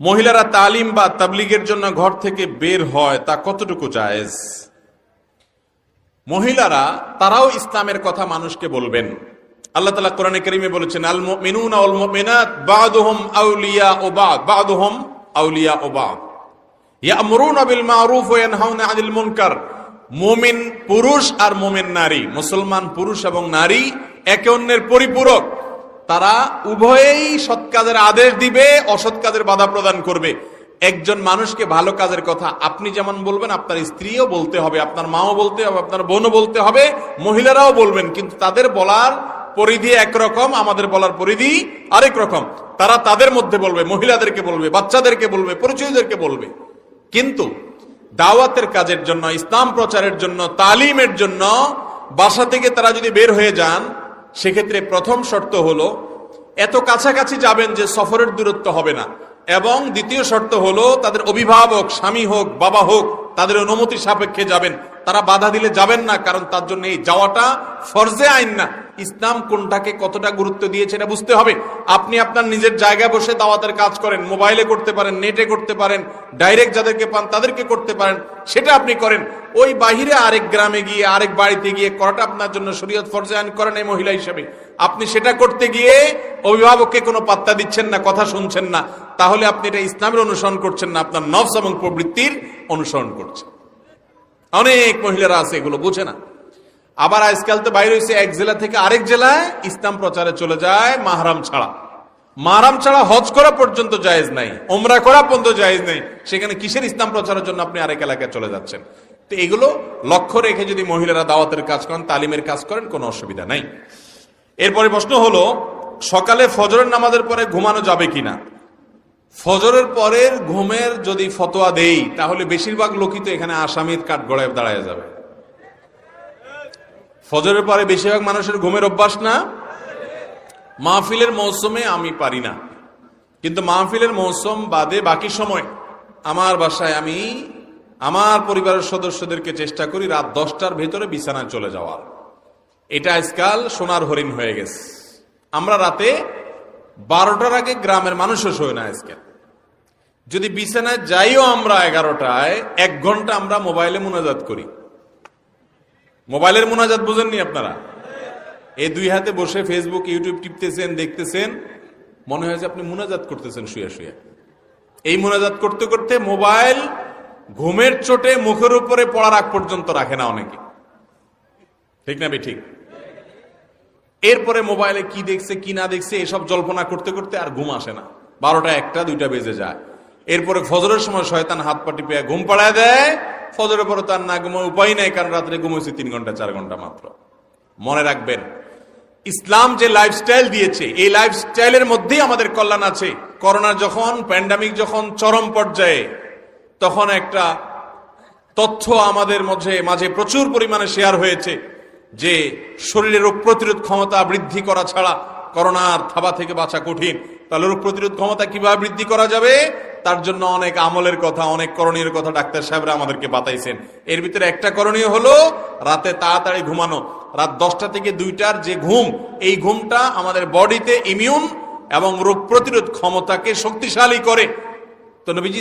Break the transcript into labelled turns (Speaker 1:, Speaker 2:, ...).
Speaker 1: মহিলারা তালিম বা তাবলিগের জন্য ঘর থেকে বের হয় তা কতটুকু জায়েজ? মহিলারা, তারাও ইসলামের কথা মানুষকে বলবেন। আল্লাহ তালা কোরআনে করিমে বলেছেন, আল মিনুন আল মিনাত বাদুহম আউলিয়া ও বাদ বাদুহম আউলিয়া ও বাদ। ইয়ামরুন বিল মারুফ ওয়া ইয়ানহাউনা আনিল মুনকার। মুমিন পুরুষ আর মুমিন নারী। মুসলমান পুরুষ এবং নারী একে অন্যের পরিপূরক। তারা উভয়েই সৎ কাজের আদেশ দিবে, অসৎ কাজের বাধা প্রদান করবে। একজন মানুষকে ভালো কাজের কথা আপনি যেমন বলবেন, আপনার স্ত্রীও বলতে হবে, আপনার মাও বলতে হবে, আপনার বোনও বলতে হবে, মহিলারাও বলবেন, কিন্তু তাদের বলার পরিধি একরকম, আমাদের বলার পরিধি আরেক রকম। তারা তাদের মধ্যে বলবে, মহিলাদেরকে বলবে, বাচ্চাদেরকে বলবে, পরিচয়দেরকে বলবে। কিন্তু দাওয়াতের কাজের জন্য, ইসলাম প্রচারের জন্য, তালিমের জন্য, বাসা থেকে তারা যদি বের হয়ে যান সেক্ষেত্রে প্রথম শর্ত হলো, এত কাছাকাছি যাবেন যে সফরের দূরত্ব হবে না। এবং দ্বিতীয় শর্ত হলো, তাদের অভিভাবক, স্বামী হোক, বাবা হোক, তাদের অনুমতি সাপেক্ষে যাবেন। তারা বাধা দিলে যাবেন না, কারণ তার জন্য এই যাওয়াটা ফর্জে আইন না। ইসলাম কোনটাকে কতটা গুরুত্ব দিয়েছে এটা বুঝতে হবে। আপনি আপনার নিজের জায়গায় বসে দাওয়াতের কাজ করেন, মোবাইলে করতে পারেন, নেটে করতে পারেন ডাইরেক্ট যাদেরকে পান তাদেরকে করতে পারেন, সেটা আপনি করেন। ওই বাহিরে আরেক গ্রামে গিয়ে, আরেক বাড়িতে গিয়ে করাটা আপনার জন্য শরীয়ত ফরজে, আইন করেন এই মহিলা হিসেবে। আপনি সেটা করতে গিয়ে অভিভাবককে কোনো পাত্তা দিচ্ছেন না, কথা শুনছেন না, তাহলে আপনি এটা ইসলামের অনুসরণ করছেন না, আপনার নফস এবং প্রবৃত্তির অনুসরণ করছেন। অনেক মহিলারা আছে এগুলো বুঝে না। আবার আজকাল তো বাইরে হয়েছে এক জেলা থেকে আরেক জেলায় ইসলাম প্রচারে চলে যায় মাহারাম ছাড়া। মাহারাম ছাড়া হজ করা পর্যন্ত জায়েজ নাই ওমরা করা পর্যন্ত জায়েজ নাই। সেখানে কিসের ইসলাম প্রচারের জন্য আপনি আরেক এলাকায় চলে যাচ্ছেন? তো এগুলো লক্ষ্য রেখে যদি মহিলারা দাওয়াতের কাজ করেন, তালিমের কাজ করেন, কোনো অসুবিধা নাই। এরপরে প্রশ্ন হলো, সকালে ফজরের নামাজের পরে ঘুমানো যাবে কিনা? ফজরের পরের ঘুমের যদি ফতোয়া দেই, তাহলে বেশিরভাগ লোকই তো এখানে আসামির কাঠ গড়ায় দাঁড়ায় যাবে। ফজরের পরে বেশিরভাগ মানুষের ঘুমের অভ্যাস না? মাহফিলের মৌসুমে আমি পারি না। কিন্তু মাহফিলের মৌসুম বাদে বাকি সময় আমার বাসায় আমি আমার পরিবারের সদস্যদেরকে চেষ্টা করি রাত দশটার ভেতরে বিছানায় চলে যাওয়ার। এটা আজকাল সোনার হরিণ হয়ে গেছে। আমরা রাতে বারোটার আগে গ্রামের মানুষও শোয় না আজকাল যদি বিছানায় যাইও আমরা এগারোটায়, এক ঘণ্টা আমরা মোবাইলে মোনাজাত করি। মোবাইলের মোনাজাত বোঝেননি আপনারা? এই দুই হাতে বসে ফেসবুক ইউটিউব টিপতেছেন, দেখতেছেন, মনে হয় যে আপনি মোনাজাত করতেছেন শুয়ে শুয়ে। এই মোনাজাত করতে করতে মোবাইল ঘুমের চোটে মুখের উপরে পড়ার আগ পর্যন্ত রাখে না অনেকে। ঠিক না ঠিক এরপরে মোবাইলে কি দেখছে, কি না দেখছে, এসব জল্পনা করতে করতে আর ঘুম আসে না। বারোটা একটা, দুইটা বেজে যায়। এরপরে ফজরের সময় শয়তান হাত পাটি পেয়ে ঘুম পাড়ায় দেয় ফজরের পরে তার না ঘুমায়, উপায় নাই, কারণ রাত্রে ঘুমাইছে তিন ঘণ্টা, চার ঘণ্টা মাত্র। মনে রাখবেন, ইসলাম যে লাইফস্টাইল দিয়েছে, এই লাইফস্টাইলের মধ্যেই আমাদের কল্যাণ আছে। করোনা যখন প্যান্ডামিক যখন চরম পর্যায়ে, তখন একটা তথ্য আমাদের মধ্যে, মাঝে প্রচুর পরিমাণে শেয়ার হয়েছে যে শরীরের রোগ প্রতিরোধ ক্ষমতা বৃদ্ধি করা ছাড়া করোনার থাবা থেকে বাঁচা কঠিন। তাহলে রোগ প্রতিরোধ ক্ষমতা কীভাবে বৃদ্ধি করা যাবে? তার জন্য অনেক আমলের কথা, অনেক করণীয় কথা ডাক্তার সাহেবরা আমাদেরকে বাতাইছেন। এর ভিতরে একটা করণীয় হলো রাতে তাড়াতাড়ি ঘুমানো। রাত দশটা থেকে দুইটার যে ঘুম, এই ঘুমটা আমাদের বডিতে ইমিউন এবং রোগ প্রতিরোধ ক্ষমতাকে শক্তিশালী করে। তো নবীজি